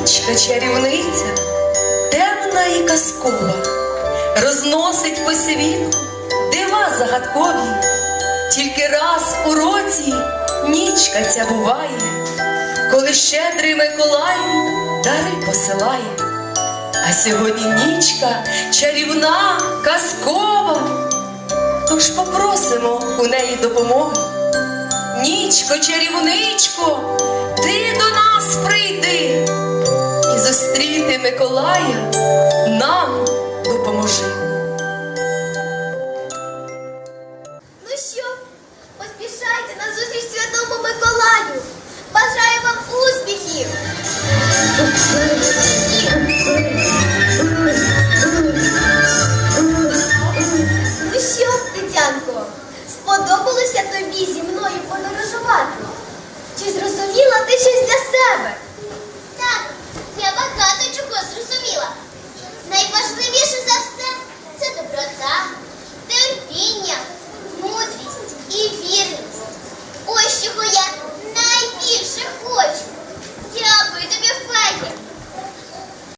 Нічка чарівниця, темна і казкова, розносить по світу дива загадкові. Тільки раз у році нічка ця буває, коли щедрий Миколай дари посилає. А сьогодні нічка чарівна, казкова. Тож попросимо у неї допомоги. Нічко, чарівничко, Миколая нам допоможи. Ну що, поспішайте на зустріч Святому Миколаю. Бажаю вам успіхів! Ну що, Тетянко, сподобалося тобі зі мною подорожувати? Вірно.